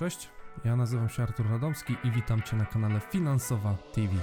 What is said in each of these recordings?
Cześć, ja nazywam się Artur Radomski i witam Cię na kanale Finansowa TV.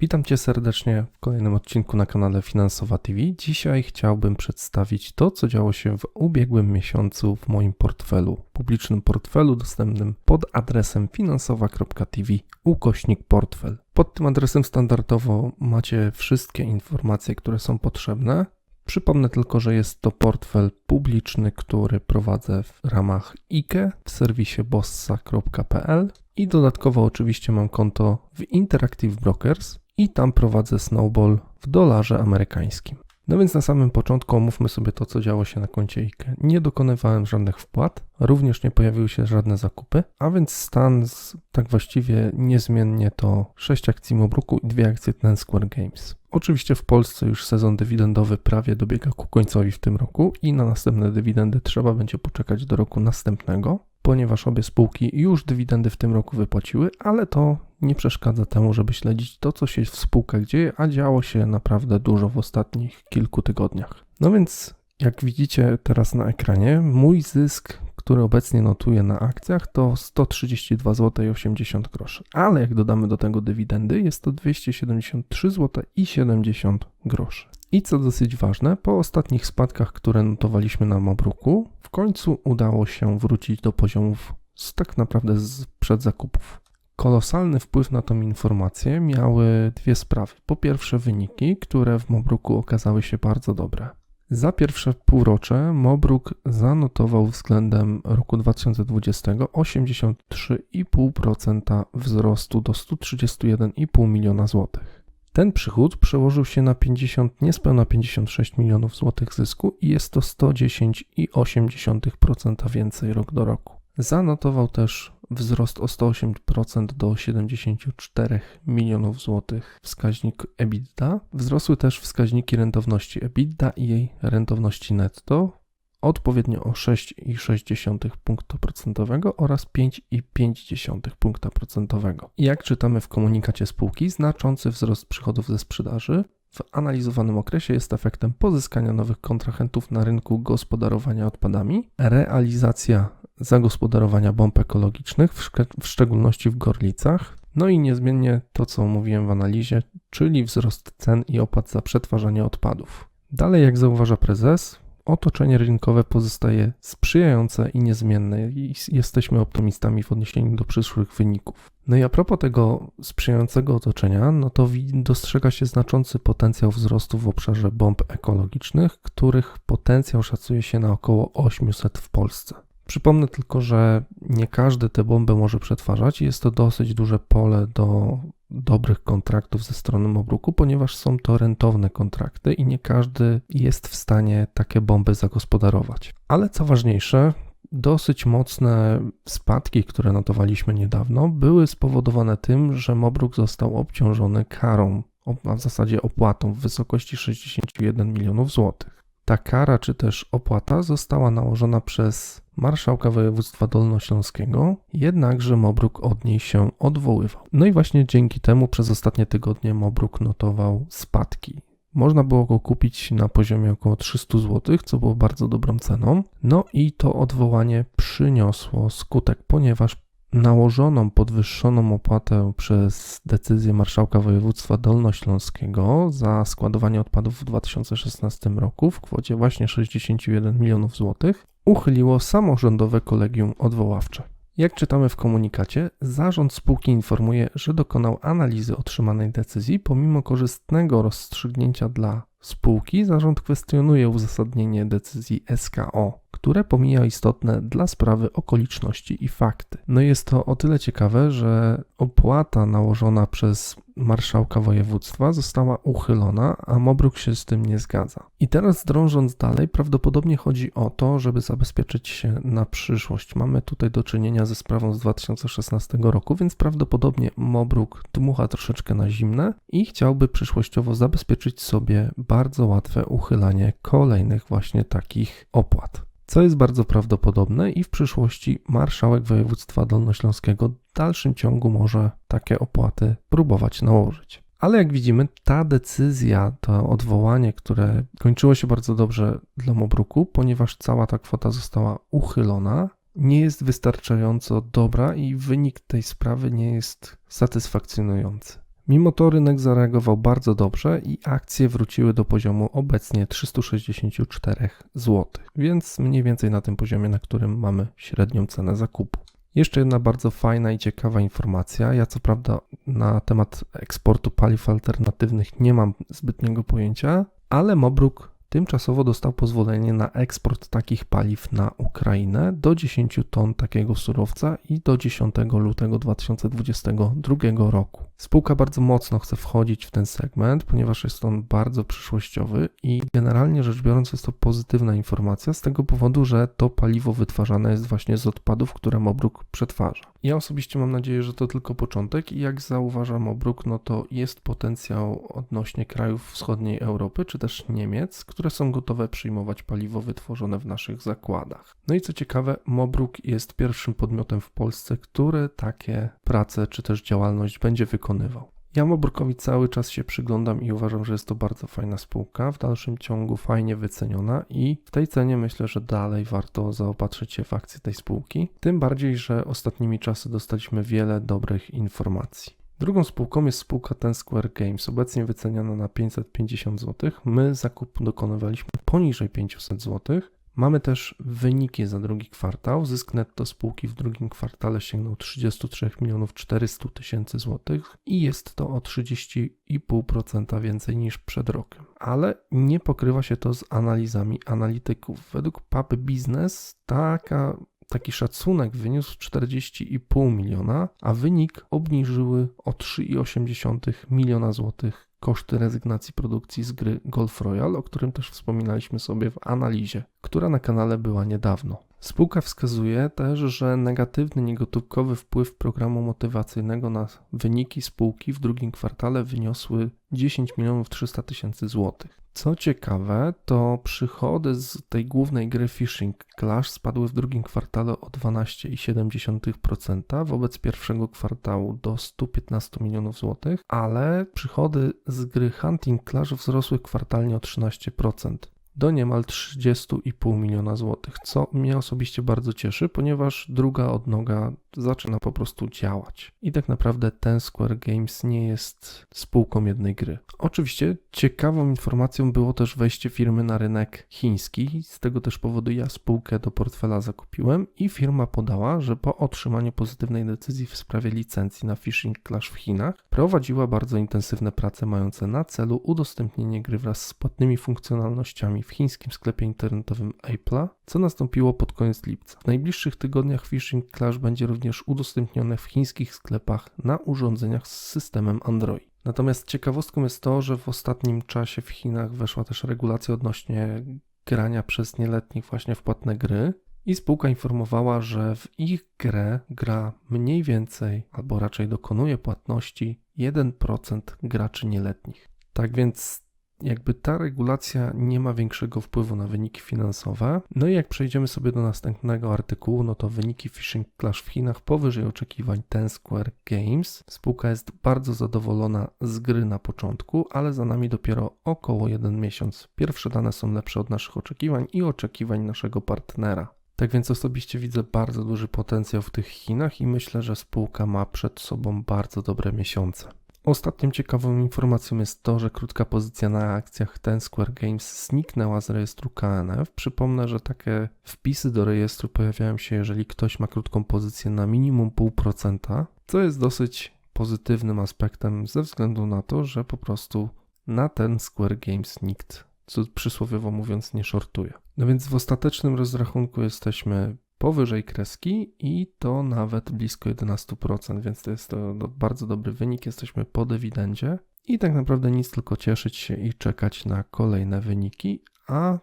Witam Cię serdecznie w kolejnym odcinku na kanale Finansowa TV. Dzisiaj chciałbym przedstawić to, co działo się w ubiegłym miesiącu w moim portfelu, publicznym portfelu dostępnym pod adresem finansowa.tv ukośnik portfel. Pod tym adresem standardowo macie wszystkie informacje, które są potrzebne. Przypomnę tylko, że jest to portfel publiczny, który prowadzę w ramach IKE w serwisie bossa.pl i dodatkowo oczywiście mam konto w Interactive Brokers i tam prowadzę Snowball w dolarze amerykańskim. No więc na samym początku omówmy sobie to, co działo się na koncie IKE. Nie dokonywałem żadnych wpłat, również nie pojawiły się żadne zakupy, a więc stan z, tak właściwie niezmiennie to 6 akcji Mobruku i 2 akcje Ten Square Games. Oczywiście w Polsce już sezon dywidendowy prawie dobiega ku końcowi w tym roku i na następne dywidendy trzeba będzie poczekać do roku następnego, ponieważ obie spółki już dywidendy w tym roku wypłaciły, ale to nie przeszkadza temu, żeby śledzić to, co się w spółkach dzieje, a działo się naprawdę dużo w ostatnich kilku tygodniach. No więc, jak widzicie teraz na ekranie, mój zysk, który obecnie notuję na akcjach, to 132 zł i 80 groszy. Ale jak dodamy do tego dywidendy, jest to 273 zł i 70 groszy. I co dosyć ważne, po ostatnich spadkach, które notowaliśmy na Mobruku, w końcu udało się wrócić do poziomów z tak naprawdę z przed zakupów. Kolosalny wpływ na tą informację miały dwie sprawy. Po pierwsze, wyniki, które w Mobruku okazały się bardzo dobre. Za pierwsze półrocze Mobruk zanotował względem roku 2020 83,5% wzrostu do 131,5 miliona złotych. Ten przychód przełożył się na 50, niespełna 56 milionów złotych zysku i jest to 110,8% więcej rok do roku. Zanotował też wzrost o 108% do 74 milionów złotych wskaźnik EBITDA. Wzrosły też wskaźniki rentowności EBITDA i jej rentowności netto odpowiednio o 6,6 punktu procentowego oraz 5,5 punkta procentowego. Jak czytamy w komunikacie spółki, znaczący wzrost przychodów ze sprzedaży w analizowanym okresie jest efektem pozyskania nowych kontrahentów na rynku gospodarowania odpadami, realizacja zagospodarowania bomb ekologicznych, w, w szczególności w Gorlicach, no i niezmiennie to, co mówiłem w analizie, czyli wzrost cen i opłat za przetwarzanie odpadów. Dalej, jak zauważa prezes, otoczenie rynkowe pozostaje sprzyjające i niezmienne i jesteśmy optymistami w odniesieniu do przyszłych wyników. No i a propos tego sprzyjającego otoczenia, no to dostrzega się znaczący potencjał wzrostu w obszarze bomb ekologicznych, których potencjał szacuje się na około 800 w Polsce. Przypomnę tylko, że nie każdy tę bombę może przetwarzać i jest to dosyć duże pole do dobrych kontraktów ze strony Mobruku, ponieważ są to rentowne kontrakty i nie każdy jest w stanie takie bomby zagospodarować. Ale co ważniejsze, dosyć mocne spadki, które notowaliśmy niedawno, były spowodowane tym, że Mobruk został obciążony karą, a w zasadzie opłatą w wysokości 61 milionów złotych. Ta kara czy też opłata została nałożona przez marszałka województwa dolnośląskiego, jednakże Mobruk od niej się odwoływał. No i właśnie dzięki temu przez ostatnie tygodnie Mobruk notował spadki. Można było go kupić na poziomie około 300 zł, co było bardzo dobrą ceną. No i to odwołanie przyniosło skutek, ponieważ nałożoną podwyższoną opłatę przez decyzję marszałka województwa dolnośląskiego za składowanie odpadów w 2016 roku w kwocie właśnie 61 milionów złotych uchyliło samorządowe kolegium odwoławcze. Jak czytamy w komunikacie, zarząd spółki informuje, że dokonał analizy otrzymanej decyzji. Pomimo korzystnego rozstrzygnięcia dla spółki, zarząd kwestionuje uzasadnienie decyzji SKO które pomija istotne dla sprawy okoliczności i fakty. No jest to o tyle ciekawe, że opłata nałożona przez marszałka województwa została uchylona, a Mobruk się z tym nie zgadza. I teraz drążąc dalej, prawdopodobnie chodzi o to, żeby zabezpieczyć się na przyszłość. Mamy tutaj do czynienia ze sprawą z 2016 roku, więc prawdopodobnie Mobruk dmucha troszeczkę na zimne i chciałby przyszłościowo zabezpieczyć sobie bardzo łatwe uchylanie kolejnych właśnie takich opłat co jest bardzo prawdopodobne i w przyszłości marszałek województwa dolnośląskiego dalszym ciągu może takie opłaty próbować nałożyć. Ale jak widzimy, ta decyzja, to odwołanie, które kończyło się bardzo dobrze dla Mobruku, ponieważ cała ta kwota została uchylona, nie jest wystarczająco dobra i wynik tej sprawy nie jest satysfakcjonujący. Mimo to rynek zareagował bardzo dobrze i akcje wróciły do poziomu obecnie 364 zł, więc mniej więcej na tym poziomie, na którym mamy średnią cenę zakupu. Jeszcze jedna bardzo fajna i ciekawa informacja. Ja co prawda na temat eksportu paliw alternatywnych nie mam zbytniego pojęcia, ale Mobruk tymczasowo dostał pozwolenie na eksport takich paliw na Ukrainę do 10 ton takiego surowca i do 10 lutego 2022 roku. Spółka bardzo mocno chce wchodzić w ten segment, ponieważ jest on bardzo przyszłościowy i generalnie rzecz biorąc jest to pozytywna informacja z tego powodu, że to paliwo wytwarzane jest właśnie z odpadów, które Mobruk przetwarza. Ja osobiście mam nadzieję, że to tylko początek i jak zauważa Mobruk, no to jest potencjał odnośnie krajów wschodniej Europy czy też Niemiec, które są gotowe przyjmować paliwo wytworzone w naszych zakładach. No i co ciekawe, Mobruk jest pierwszym podmiotem w Polsce, który takie prace czy też działalność będzie wykonywał. Ja Mobrukowi cały czas się przyglądam i uważam, że jest to bardzo fajna spółka, w dalszym ciągu fajnie wyceniona i w tej cenie myślę, że dalej warto zaopatrzyć się w akcje tej spółki. Tym bardziej, że ostatnimi czasy dostaliśmy wiele dobrych informacji. Drugą spółką jest spółka Ten Square Games, obecnie wyceniana na 550 zł. My zakup dokonywaliśmy poniżej 500 zł. Mamy też wyniki za drugi kwartał. Zysk netto spółki w drugim kwartale sięgnął 33 milionów 400 tysięcy złotych i jest to o 30,5% więcej niż przed rokiem. Ale nie pokrywa się to z analizami analityków. Według PAP Business taka taki szacunek wyniósł 40,5 miliona, a wynik obniżyły o 3,8 miliona złotych koszty rezygnacji produkcji z gry Golf Royale, o którym też wspominaliśmy sobie w analizie, która na kanale była niedawno. Spółka wskazuje też, że negatywny, niegotówkowy wpływ programu motywacyjnego na wyniki spółki w drugim kwartale wyniosły 10 milionów 300 tysięcy złotych. Co ciekawe, to przychody z tej głównej gry Fishing Clash spadły w drugim kwartale o 12,7% wobec pierwszego kwartału do 115 milionów złotych, ale przychody z gry Hunting Clash wzrosły kwartalnie o 13% do niemal 30,5 miliona złotych, co mnie osobiście bardzo cieszy, ponieważ druga odnoga zaczyna po prostu działać. I tak naprawdę ten Square Games nie jest spółką jednej gry. Oczywiście ciekawą informacją było też wejście firmy na rynek chiński. Z tego też powodu ja spółkę do portfela zakupiłem i firma podała, że po otrzymaniu pozytywnej decyzji w sprawie licencji na Fishing Clash w Chinach prowadziła bardzo intensywne prace mające na celu udostępnienie gry wraz z płatnymi funkcjonalnościami w chińskim sklepie internetowym Apple'a, co nastąpiło pod koniec lipca. W najbliższych tygodniach Fishing Clash będzie również udostępnione w chińskich sklepach na urządzeniach z systemem Android. Natomiast ciekawostką jest to, że w ostatnim czasie w Chinach weszła też regulacja odnośnie grania przez nieletnich właśnie w płatne gry. I spółka informowała, że w ich grę gra mniej więcej, albo raczej dokonuje płatności 1% graczy nieletnich. Tak więc jakby ta regulacja nie ma większego wpływu na wyniki finansowe. No i jak przejdziemy sobie do następnego artykułu, no to wyniki Fishing Clash w Chinach powyżej oczekiwań Ten Square Games. Spółka jest bardzo zadowolona z gry na początku, ale za nami dopiero około jeden miesiąc. Pierwsze dane są lepsze od naszych oczekiwań i oczekiwań naszego partnera. Tak więc osobiście widzę bardzo duży potencjał w tych Chinach i myślę, że spółka ma przed sobą bardzo dobre miesiące. Ostatnią ciekawą informacją jest to, że krótka pozycja na akcjach Ten Square Games zniknęła z rejestru KNF. Przypomnę, że takie wpisy do rejestru pojawiają się, jeżeli ktoś ma krótką pozycję na minimum 0,5%, co jest dosyć pozytywnym aspektem ze względu na to, że po prostu na ten Square Games nikt, co przysłowiowo mówiąc, nie shortuje. No więc w ostatecznym rozrachunku jesteśmy powyżej kreski i to nawet blisko 11%, więc to jest to bardzo dobry wynik. Jesteśmy po dywidendzie i tak naprawdę nic tylko cieszyć się i czekać na kolejne wyniki, a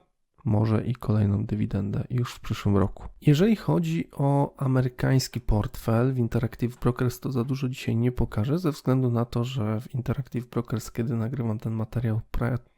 może i kolejną dywidendę już w przyszłym roku. Jeżeli chodzi o amerykański portfel w Interactive Brokers, to za dużo dzisiaj nie pokażę, ze względu na to, że w Interactive Brokers, kiedy nagrywam ten materiał,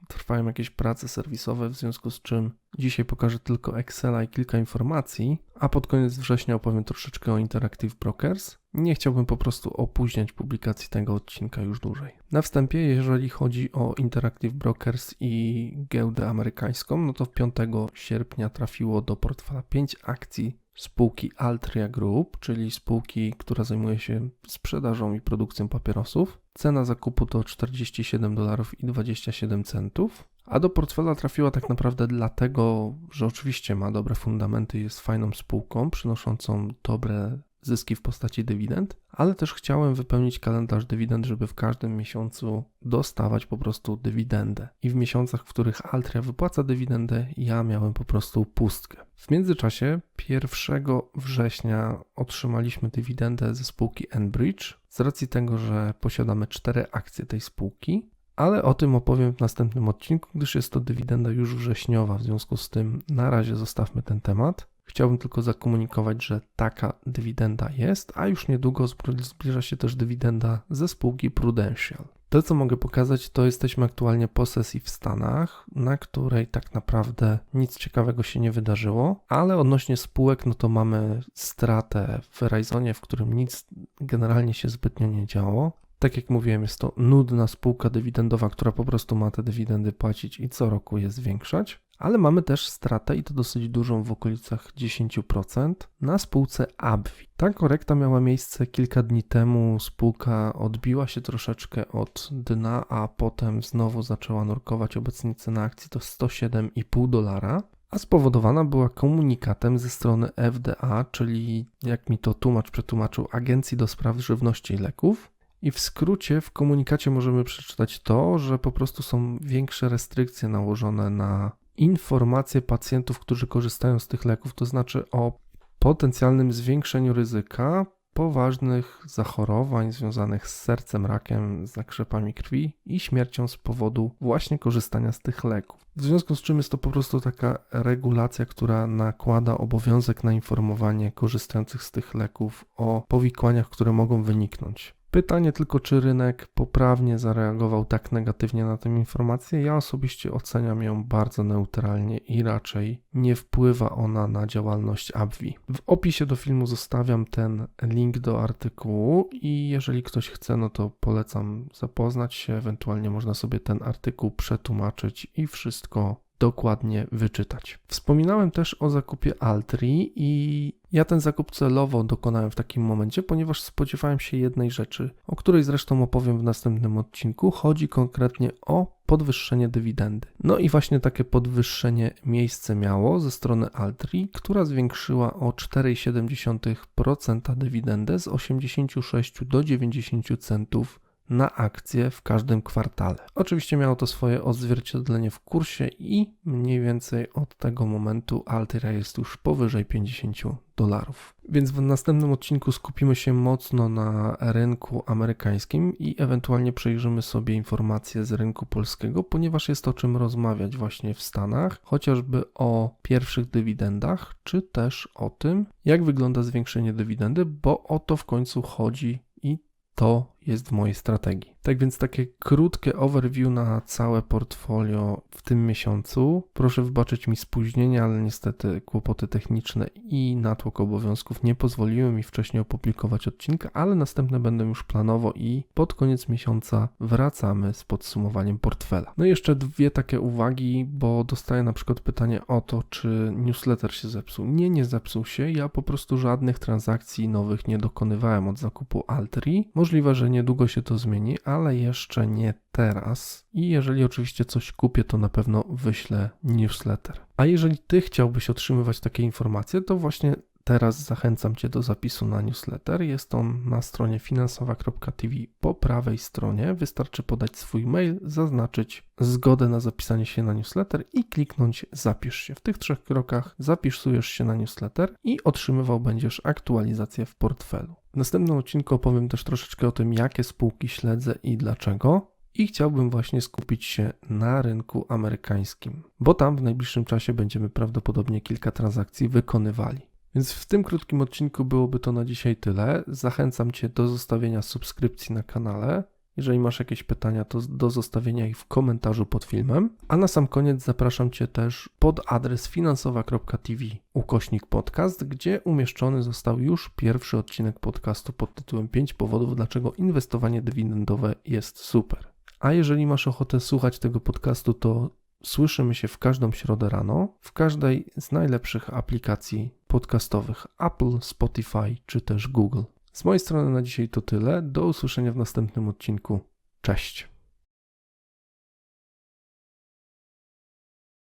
trwają jakieś prace serwisowe, w związku z czym dzisiaj pokażę tylko Excela i kilka informacji, a pod koniec września opowiem troszeczkę o Interactive Brokers. Nie chciałbym po prostu opóźniać publikacji tego odcinka już dłużej. Na wstępie, jeżeli chodzi o Interactive Brokers i giełdę amerykańską, no to 5 sierpnia trafiło do portfela 5 akcji spółki Altria Group, czyli spółki, która zajmuje się sprzedażą i produkcją papierosów. Cena zakupu to 47 dolarów i 27 centów. A do portfela trafiła tak naprawdę dlatego, że oczywiście ma dobre fundamenty, jest fajną spółką przynoszącą dobre zyski w postaci dywidend, ale też chciałem wypełnić kalendarz dywidend, żeby w każdym miesiącu dostawać po prostu dywidendę. I w miesiącach, w których Altria wypłaca dywidendę, ja miałem po prostu pustkę. W międzyczasie 1 września otrzymaliśmy dywidendę ze spółki Enbridge z racji tego, że posiadamy cztery akcje tej spółki. Ale o tym opowiem w następnym odcinku, gdyż jest to dywidenda już wrześniowa. W związku z tym na razie zostawmy ten temat. Chciałbym tylko zakomunikować, że taka dywidenda jest, a już niedługo zbliża się też dywidenda ze spółki Prudential. To, co mogę pokazać, to jesteśmy aktualnie po sesji w Stanach, na której tak naprawdę nic ciekawego się nie wydarzyło, ale odnośnie spółek, no to mamy stratę w Verizonie, w którym nic generalnie się zbytnio nie działo. Tak jak mówiłem, jest to nudna spółka dywidendowa, która po prostu ma te dywidendy płacić i co roku je zwiększać. Ale mamy też stratę i to dosyć dużą w okolicach 10% na spółce ABWI. Ta korekta miała miejsce kilka dni temu. Spółka odbiła się troszeczkę od dna, a potem znowu zaczęła nurkować. Obecnie cena akcji to 107,5 dolara a spowodowana była komunikatem ze strony FDA, czyli jak mi to tłumacz przetłumaczył, Agencji do Spraw Żywności i Leków, i w skrócie w komunikacie możemy przeczytać to, że po prostu są większe restrykcje nałożone na informacje pacjentów, którzy korzystają z tych leków, to znaczy o potencjalnym zwiększeniu ryzyka poważnych zachorowań związanych z sercem, rakiem, zakrzepami krwi i śmiercią z powodu właśnie korzystania z tych leków. W związku z czym jest to po prostu taka regulacja, która nakłada obowiązek na informowanie korzystających z tych leków o powikłaniach, które mogą wyniknąć. Pytanie tylko, czy rynek poprawnie zareagował tak negatywnie na tę informację. Ja osobiście oceniam ją bardzo neutralnie i raczej nie wpływa ona na działalność AbbVie. W opisie do filmu zostawiam ten link do artykułu i jeżeli ktoś chce, no to polecam zapoznać się, ewentualnie można sobie ten artykuł przetłumaczyć i wszystko dokładnie wyczytać. Wspominałem też o zakupie Altri i ja ten zakup celowo dokonałem w takim momencie, ponieważ spodziewałem się jednej rzeczy, o której zresztą opowiem w następnym odcinku. Chodzi konkretnie o podwyższenie dywidendy. No i właśnie takie podwyższenie miejsce miało ze strony Altri, która zwiększyła o 4,7% dywidendę z 86 do 90 centów na akcje w każdym kwartale. Oczywiście miało to swoje odzwierciedlenie w kursie i mniej więcej od tego momentu Altera jest już powyżej 50 dolarów. Więc w następnym odcinku skupimy się mocno na rynku amerykańskim i ewentualnie przejrzymy sobie informacje z rynku polskiego, ponieważ jest o czym rozmawiać właśnie w Stanach, chociażby o pierwszych dywidendach, czy też o tym, jak wygląda zwiększenie dywidendy, bo o to w końcu chodzi i to jest w mojej strategii. Tak więc takie krótkie overview na całe portfolio w tym miesiącu. Proszę wybaczyć mi spóźnienie, ale niestety kłopoty techniczne i natłok obowiązków nie pozwoliły mi wcześniej opublikować odcinka, ale następne będę już planowo i pod koniec miesiąca wracamy z podsumowaniem portfela. No i jeszcze dwie takie uwagi, bo dostaję na przykład pytanie o to, czy newsletter się zepsuł. Nie, nie zepsuł się. Ja po prostu żadnych transakcji nowych nie dokonywałem od zakupu Altri. Możliwe, że niedługo się to zmieni, ale jeszcze nie teraz. I jeżeli oczywiście coś kupię, to na pewno wyślę newsletter. A jeżeli ty chciałbyś otrzymywać takie informacje, to właśnie Teraz zachęcam Cię do zapisu na newsletter. Jest on na stronie finansowa.tv po prawej stronie. Wystarczy podać swój mail, zaznaczyć zgodę na zapisanie się na newsletter i kliknąć zapisz się. W tych trzech krokach zapisujesz się na newsletter i otrzymywał będziesz aktualizację w portfelu. Następnym odcinku opowiem też troszeczkę o tym, jakie spółki śledzę i dlaczego. I chciałbym właśnie skupić się na rynku amerykańskim, bo tam w najbliższym czasie będziemy prawdopodobnie kilka transakcji wykonywali. Więc w tym krótkim odcinku byłoby to na dzisiaj tyle. Zachęcam Cię do zostawienia subskrypcji na kanale. Jeżeli masz jakieś pytania, to do zostawienia ich w komentarzu pod filmem. A na sam koniec zapraszam Cię też pod adres finansowa.tv ukośnik podcast, gdzie umieszczony został już pierwszy odcinek podcastu pod tytułem 5 powodów, dlaczego inwestowanie dywidendowe jest super. A jeżeli masz ochotę słuchać tego podcastu, to słyszymy się w każdą środę rano w każdej z najlepszych aplikacji podcastowych Apple, Spotify czy też Google. Z mojej strony na dzisiaj to tyle. Do usłyszenia w następnym odcinku. Cześć.